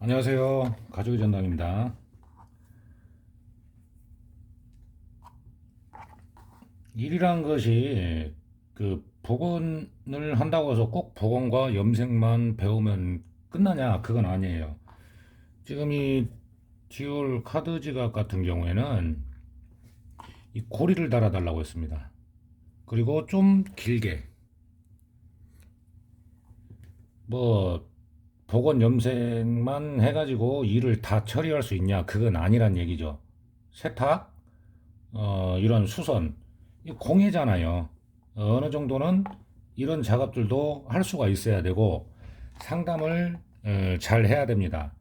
안녕하세요. 가족의 전당입니다. 일이란 것이 그 복원을 한다고 해서 꼭 복원과 염색만 배우면 끝나냐? 그건 아니에요. 지금 이 디올 카드 지갑 같은 경우에는 이 고리를 달아달라고 했습니다. 그리고 좀 길게 뭐 복원 염색만 해가지고 일을 다 처리할 수 있냐? 그건 아니란 얘기죠. 세탁, 어, 이런 수선, 이 공예잖아요. 어느 정도는 이런 작업들도 할 수가 있어야 되고 상담을 어, 잘 해야 됩니다.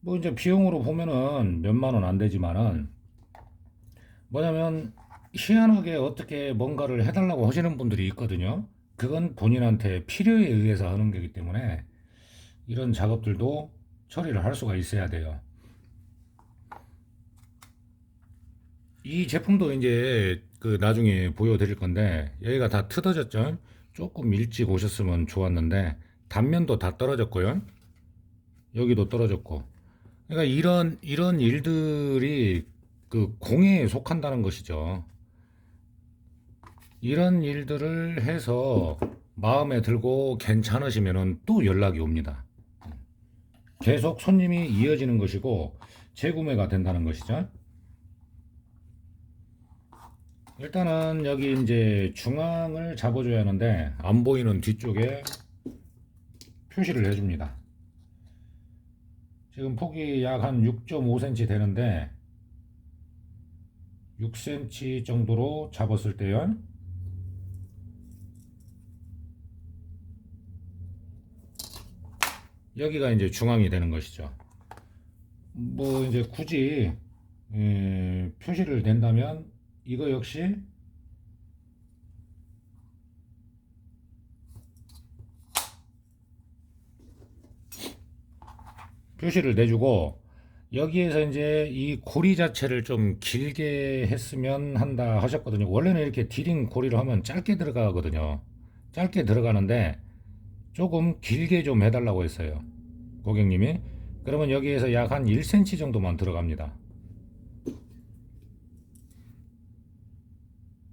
뭐 이제 비용으로 보면은 몇만 원 안 되지만은 뭐냐면 희한하게 어떻게 뭔가를 해달라고 하시는 분들이 있거든요. 그건 본인한테 필요에 의해서 하는 거기 때문에 이런 작업들도 처리를 할 수가 있어야 돼요. 이 제품도 이제 그 나중에 보여드릴 건데 여기가 다 뜯어졌죠. 조금 일찍 오셨으면 좋았는데 단면도 다 떨어졌고요. 여기도 떨어졌고. 그러니까 이런 이런 일들이 그 공예에 속한다는 것이죠. 이런 일들을 해서 마음에 들고 괜찮으시면은 또 연락이 옵니다. 계속 손님이 이어지는 것이고 재구매가 된다는 것이죠. 일단은 여기 이제 중앙을 잡아줘야 하는데 안 보이는 뒤쪽에 표시를 해줍니다. 지금 폭이 약 한 6.5cm 되는데 6cm 정도로 잡았을 때요. 여기가 이제 중앙이 되는 것이죠. 뭐 이제 굳이 에, 표시를 댄다면 이거 역시 표시를 내주고 여기에서 이제 이 고리 자체를 좀 길게 했으면 한다 하셨거든요. 원래는 이렇게 디링 고리를 하면 짧게 들어가거든요. 짧게 들어가는데 조금 길게 좀 해달라고 했어요. 고객님이. 그러면 여기에서 약 한 1cm 정도만 들어갑니다.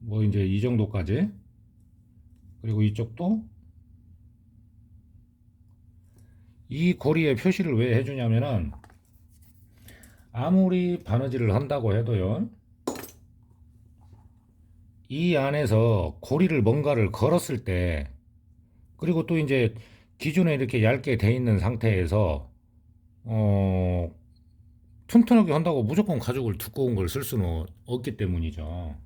뭐 이제 이 정도까지. 그리고 이쪽도 이 고리에 표시를 왜 해주냐면은 아무리 바느질을 한다고 해도요. 이 안에서 고리를 뭔가를 걸었을 때 그리고 또 이제 기존에 이렇게 얇게 돼 있는 상태에서 어 튼튼하게 한다고 무조건 가죽을 두꺼운 걸 쓸 수는 없기 때문이죠.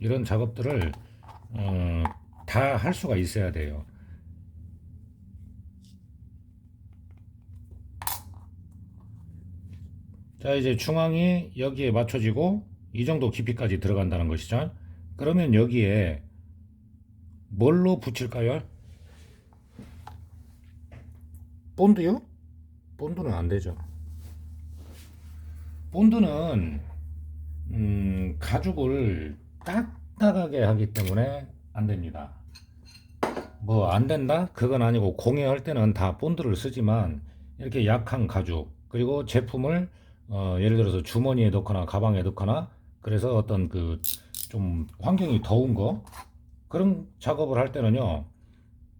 이런 작업들을 어, 다 할 수가 있어야 돼요. 자, 이제 중앙이 여기에 맞춰지고 이 정도 깊이까지 들어간다는 것이죠. 그러면 여기에 뭘로 붙일까요? 본드요? 본드는 안 되죠. 본드는 음, 가죽을 딱딱하게 하기 때문에 안 됩니다. 뭐 안 된다? 그건 아니고 공예할 때는 다 본드를 쓰지만 이렇게 약한 가죽 그리고 제품을 어, 예를 들어서 주머니에 넣거나 가방에 넣거나 그래서 어떤 그 좀 환경이 더운 거 그런 작업을 할 때는요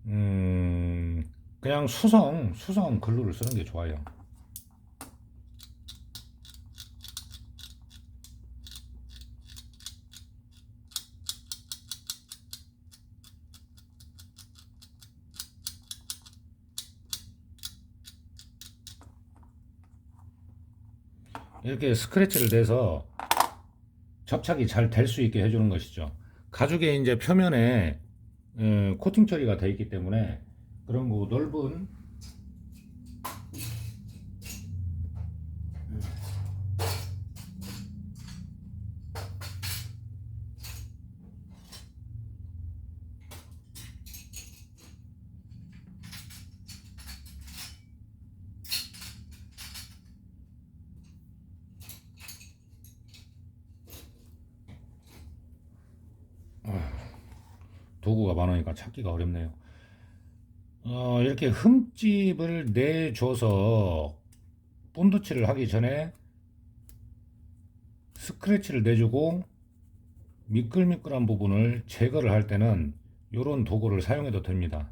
음, 그냥 수성 수성 글루를 쓰는 게 좋아요. 이렇게 스크래치를 내서 접착이 잘 될 수 있게 해주는 것이죠. 가죽의 이제 표면에 에, 코팅 처리가 되어 있기 때문에 그런 거 넓은 도구가 많으니까 찾기가 어렵네요. 어, 이렇게 흠집을 내줘서 본드칠을 하기 전에 스크래치를 내주고 미끌미끌한 부분을 제거를 할 때는 이런 도구를 사용해도 됩니다.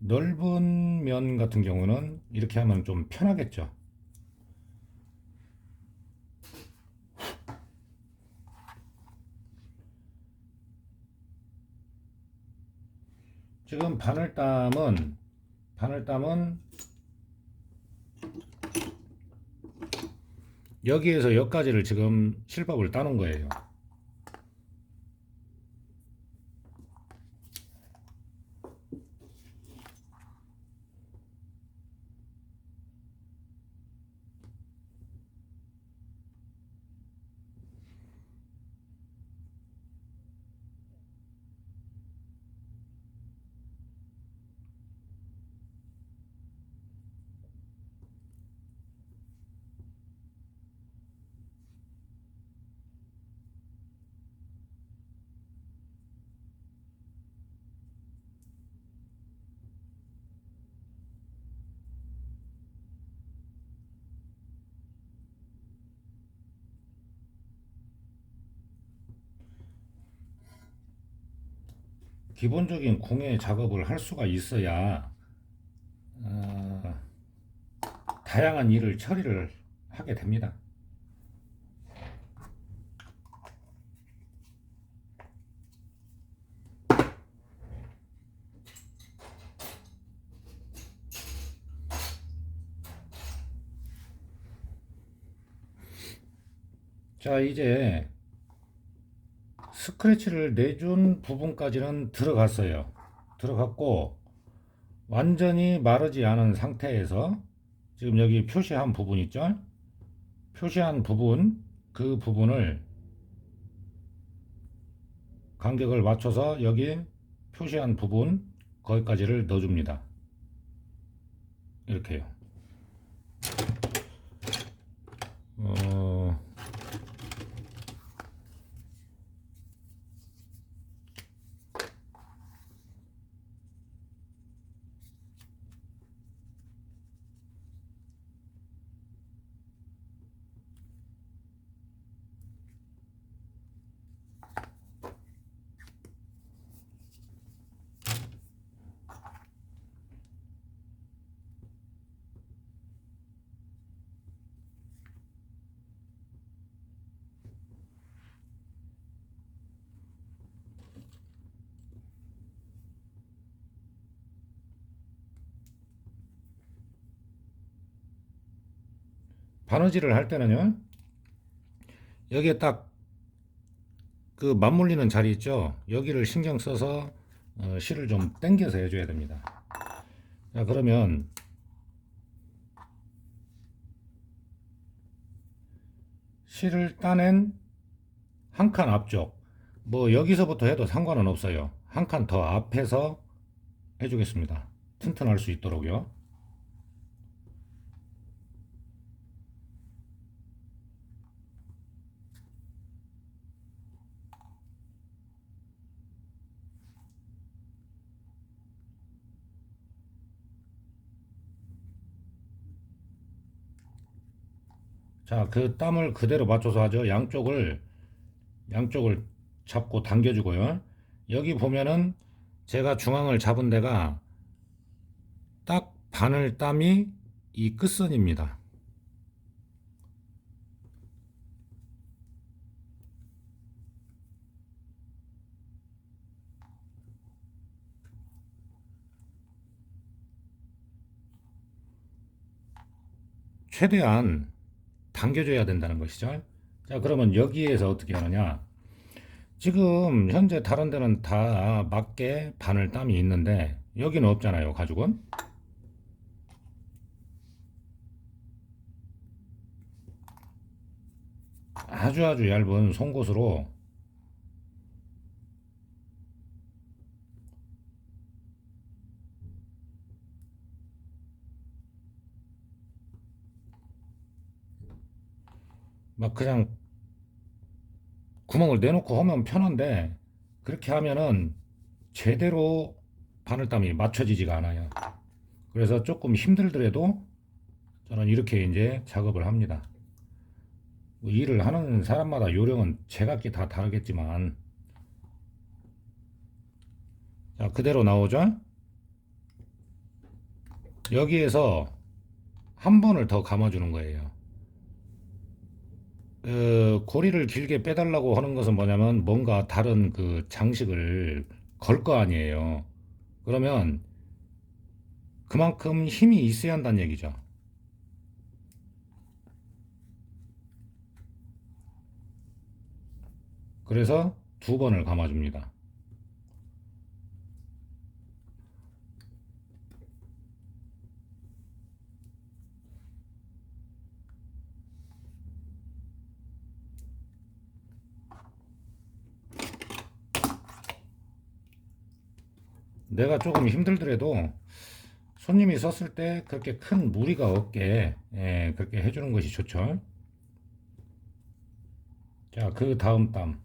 넓은 면 같은 경우는 이렇게 하면 좀 편하겠죠. 지금 바늘땀은 바늘땀은 여기에서 여기까지를 지금 실밥을 따놓은 거예요. 기본적인 공예 작업을 할 수가 있어야 어, 다양한 일을 처리를 하게 됩니다. 자, 이제 스크래치를 내준 부분까지는 들어갔어요. 들어갔고 완전히 마르지 않은 상태에서 지금 여기 표시한 부분 있죠? 표시한 부분 그 부분을 간격을 맞춰서 여기 표시한 부분 거기까지를 넣어줍니다. 이렇게요. 어... 바느질을 할 때는요 여기에 딱 그 맞물리는 자리 있죠? 여기를 신경 써서 어, 실을 좀 당겨서 해줘야 됩니다. 자 그러면 실을 따낸 한 칸 앞쪽 뭐 여기서부터 해도 상관은 없어요. 한 칸 더 앞에서 해주겠습니다. 튼튼할 수 있도록요 자, 그 땀을 그대로 맞춰서 하죠. 양쪽을 양쪽을 잡고 당겨 주고요. 여기 보면은 제가 중앙을 잡은 데가 딱 바늘 땀이 이 끝선입니다. 최대한 당겨줘야 된다는 것이죠. 자, 그러면 여기에서 어떻게 하느냐? 지금 현재 다른 데는 다 맞게 바늘 땀이 있는데 여기는 없잖아요, 가죽은. 아주 아주 얇은 송곳으로 막 그냥 구멍을 내놓고 하면 편한데 그렇게 하면은 제대로 바늘땀이 맞춰지지가 않아요. 그래서 조금 힘들더라도 저는 이렇게 이제 작업을 합니다. 뭐 일을 하는 사람마다 요령은 제각기 다 다르겠지만 자 그대로 나오죠 여기에서 한 번을 더 감아주는 거예요 어, 고리를 길게 빼달라고 하는 것은 뭐냐면 뭔가 다른 그 장식을 걸 거 아니에요 그러면 그만큼 힘이 있어야 한다는 얘기죠 그래서 두 번을 감아줍니다. 내가 조금 힘들더라도 손님이 썼을 때 그렇게 큰 무리가 없게 예, 그렇게 해주는 것이 좋죠. 자, 그 다음 땀.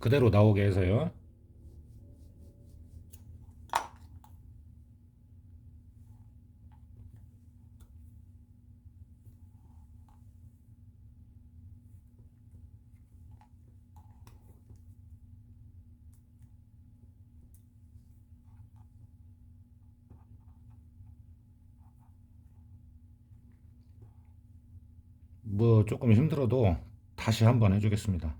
그대로 나오게 해서요. 뭐 조금 힘들어도 다시 한번 해주겠습니다.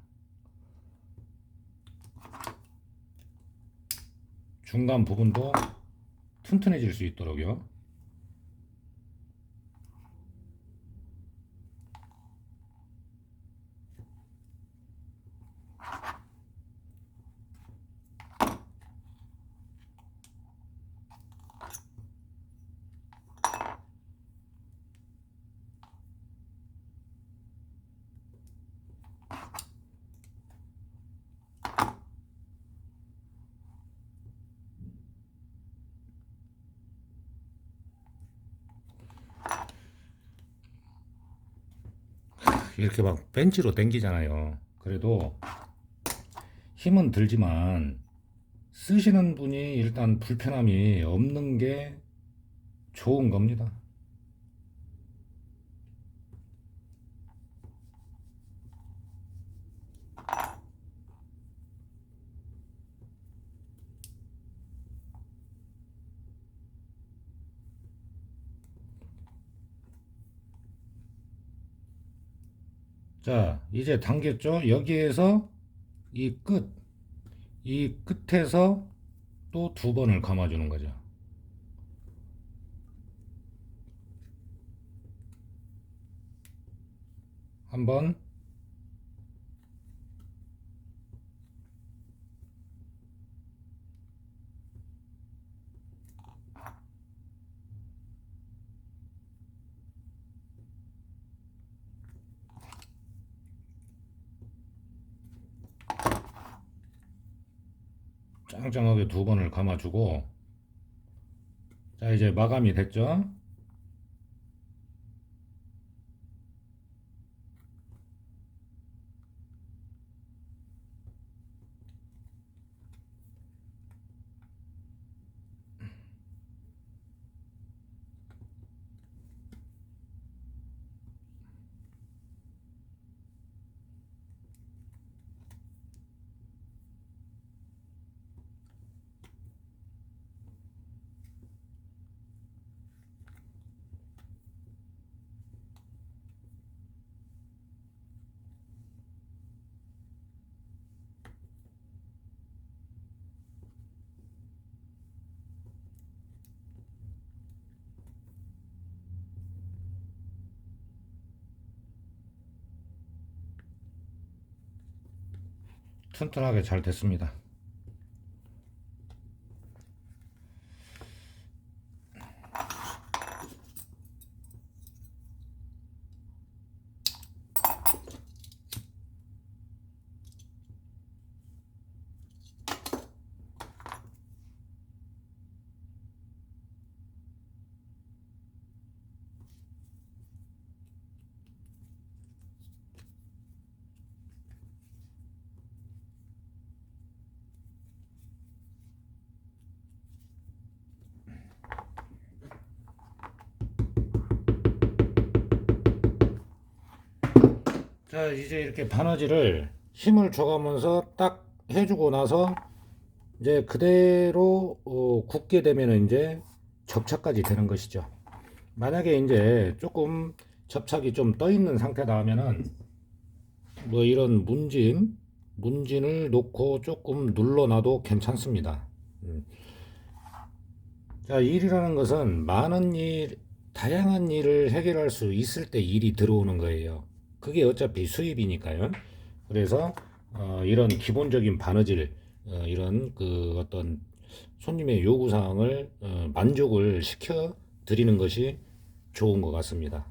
중간 부분도 튼튼해질 수 있도록요. 이렇게 막 벤치로 당기잖아요. 그래도 힘은 들지만 쓰시는 분이 일단 불편함이 없는 게 좋은 겁니다. 자, 이제 당겼죠? 여기에서 이 끝, 이 끝에서 또 두 번을 감아주는 거죠. 한 번, 짱짱하게 두 번을 감아주고, 자, 이제 마감이 됐죠? 튼튼하게 잘 됐습니다. 자 이제 이렇게 바느질을 힘을 줘가면서 딱 해주고 나서 이제 그대로 어, 굽게 되면 이제 접착까지 되는 것이죠. 만약에 이제 조금 접착이 좀 떠 있는 상태다 하면은 뭐 이런 문진 문진을 놓고 조금 눌러놔도 괜찮습니다. 음. 자 일이라는 것은 많은 일 다양한 일을 해결할 수 있을 때 일이 들어오는 거예요. 그게 어차피 수입이니까요. 그래서 어, 이런 기본적인 바느질 어, 이런 그 어떤 손님의 요구 사항을 어, 만족을 시켜 드리는 것이 좋은 것 같습니다.